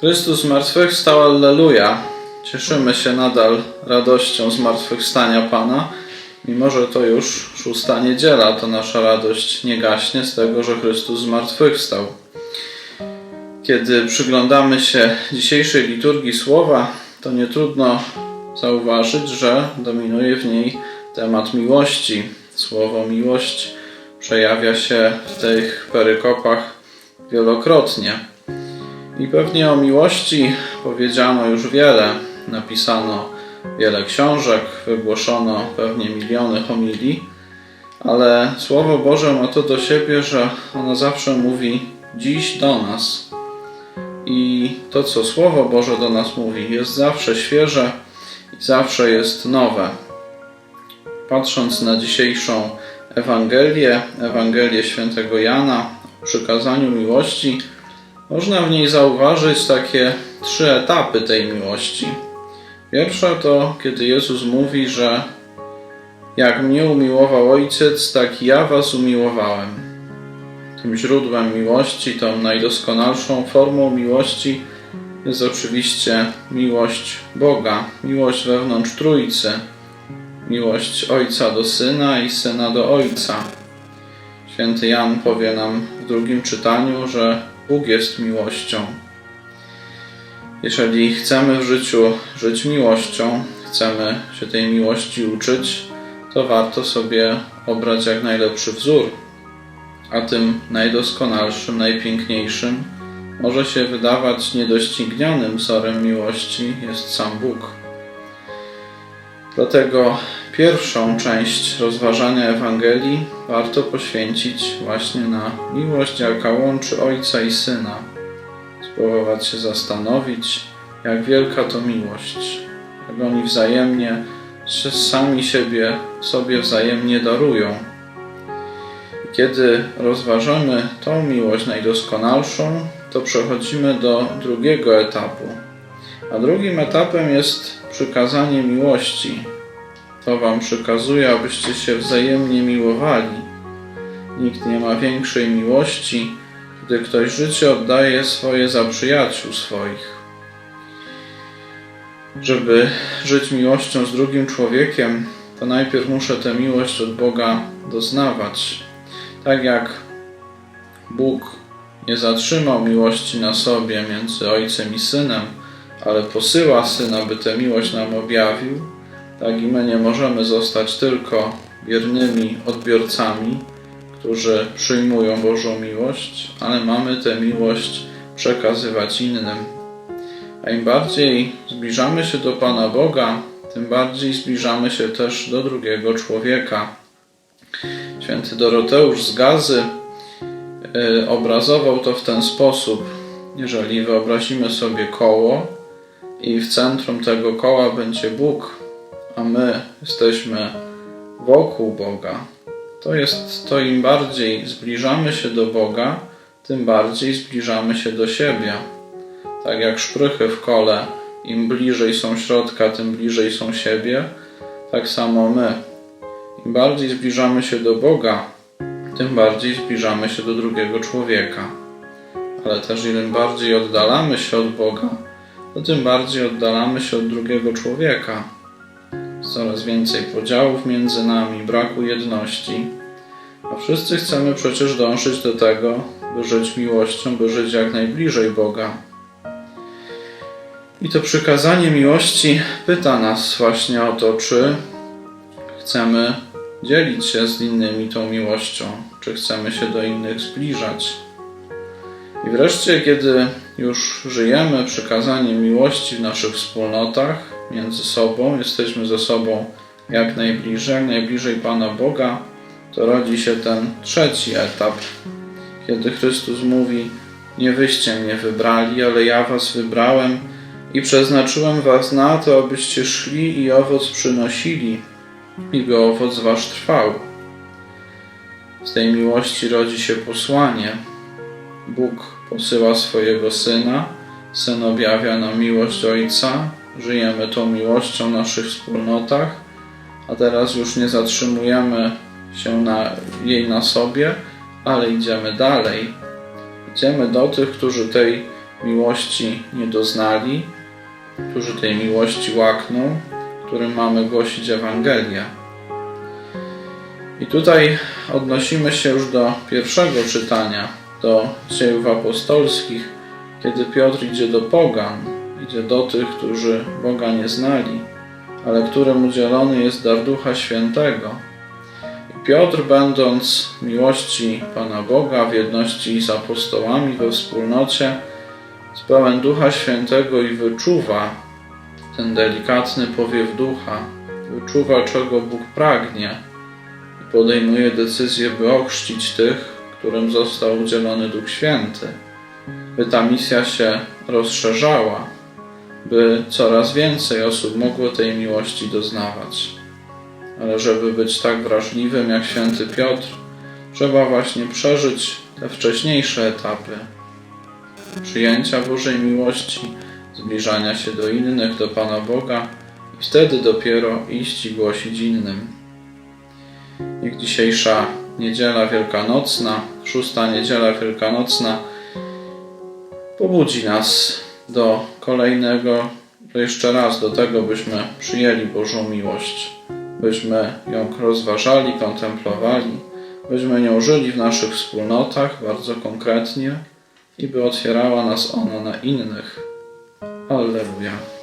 Chrystus zmartwychwstał, Alleluja. Cieszymy się nadal radością zmartwychwstania Pana, mimo że to już szósta niedziela, to nasza radość nie gaśnie z tego, że Chrystus zmartwychwstał. Kiedy przyglądamy się dzisiejszej liturgii słowa, to nie trudno zauważyć, że dominuje w niej temat miłości. Słowo miłość przejawia się w tych perykopach wielokrotnie. I pewnie o miłości powiedziano już wiele. Napisano wiele książek, wygłoszono pewnie miliony homilii, ale Słowo Boże ma to do siebie, że ono zawsze mówi dziś do nas. I to, co Słowo Boże do nas mówi, jest zawsze świeże i zawsze jest nowe. Patrząc na dzisiejszą Ewangelię, Ewangelię świętego Jana o przykazaniu miłości, można w niej zauważyć takie trzy etapy tej miłości. Pierwsza to, kiedy Jezus mówi, że jak mnie umiłował Ojciec, tak ja was umiłowałem. Tym źródłem miłości, tą najdoskonalszą formą miłości jest oczywiście miłość Boga, miłość wewnątrz Trójcy, miłość Ojca do Syna i Syna do Ojca. Święty Jan powie nam w drugim czytaniu, że Bóg jest miłością. Jeżeli chcemy w życiu żyć miłością, chcemy się tej miłości uczyć, to warto sobie obrać jak najlepszy wzór. A tym najdoskonalszym, najpiękniejszym, może się wydawać niedoścignionym wzorem miłości jest sam Bóg. Dlatego pierwszą część rozważania Ewangelii warto poświęcić właśnie na miłość, jaka łączy Ojca i Syna. Spróbować się zastanowić, jak wielka to miłość, jak oni wzajemnie sami siebie sobie wzajemnie darują. Kiedy rozważamy tą miłość najdoskonalszą, to przechodzimy do drugiego etapu. A drugim etapem jest przykazanie miłości. To Wam przykazuje, abyście się wzajemnie miłowali. Nikt nie ma większej miłości, gdy ktoś życie oddaje swoje za przyjaciół swoich. Żeby żyć miłością z drugim człowiekiem, to najpierw muszę tę miłość od Boga doznawać. Tak jak Bóg nie zatrzymał miłości na sobie między Ojcem i Synem, ale posyła Syna, by tę miłość nam objawił, tak i my nie możemy zostać tylko wiernymi odbiorcami, którzy przyjmują Bożą miłość, ale mamy tę miłość przekazywać innym. A im bardziej zbliżamy się do Pana Boga, tym bardziej zbliżamy się też do drugiego człowieka. Święty Doroteusz z Gazy y, obrazował to w ten sposób. Jeżeli wyobrazimy sobie koło i w centrum tego koła będzie Bóg, a my jesteśmy wokół Boga, to jest to im bardziej zbliżamy się do Boga, tym bardziej zbliżamy się do siebie. Tak jak szprychy w kole, im bliżej są środka, tym bliżej są siebie, tak samo my. Im bardziej zbliżamy się do Boga, tym bardziej zbliżamy się do drugiego człowieka. Ale też im bardziej oddalamy się od Boga, to tym bardziej oddalamy się od drugiego człowieka. Coraz więcej podziałów między nami, braku jedności. A wszyscy chcemy przecież dążyć do tego, by żyć miłością, by żyć jak najbliżej Boga. I to przykazanie miłości pyta nas właśnie o to, czy chcemy dzielić się z innymi tą miłością, czy chcemy się do innych zbliżać. I wreszcie, kiedy już żyjemy przykazaniem miłości w naszych wspólnotach, między sobą, jesteśmy ze sobą jak najbliżej, najbliżej Pana Boga, to rodzi się ten trzeci etap, kiedy Chrystus mówi: Nie wyście mnie wybrali, ale ja was wybrałem i przeznaczyłem was na to, abyście szli i owoc przynosili, i by owoc wasz trwał. Z tej miłości rodzi się posłanie. Bóg posyła swojego Syna, Syn objawia nam miłość Ojca, żyjemy tą miłością w naszych wspólnotach, a teraz już nie zatrzymujemy się na, jej na sobie, ale idziemy dalej. Idziemy do tych, którzy tej miłości nie doznali, którzy tej miłości łakną, którym mamy głosić Ewangelię. I tutaj odnosimy się już do pierwszego czytania, do dziejów apostolskich, kiedy Piotr idzie do pogan, idzie do tych, którzy Boga nie znali, ale którym udzielony jest dar Ducha Świętego. I Piotr, będąc miłości Pana Boga, w jedności z apostołami we wspólnocie, z pełen Ducha Świętego i wyczuwa ten delikatny powiew ducha, wyczuwa czego Bóg pragnie i podejmuje decyzję, by ochrzcić tych, którym został udzielony Duch Święty, by ta misja się rozszerzała, by coraz więcej osób mogło tej miłości doznawać. Ale żeby być tak wrażliwym jak święty Piotr, trzeba właśnie przeżyć te wcześniejsze etapy przyjęcia Bożej miłości, zbliżania się do innych, do Pana Boga i wtedy dopiero iść i głosić innym. Niech dzisiejsza niedziela wielkanocna, szósta niedziela wielkanocna pobudzi nas do kolejnego, jeszcze raz do tego, byśmy przyjęli Bożą miłość, byśmy ją rozważali, kontemplowali, byśmy nią żyli w naszych wspólnotach bardzo konkretnie i by otwierała nas ona na innych. Alleluja.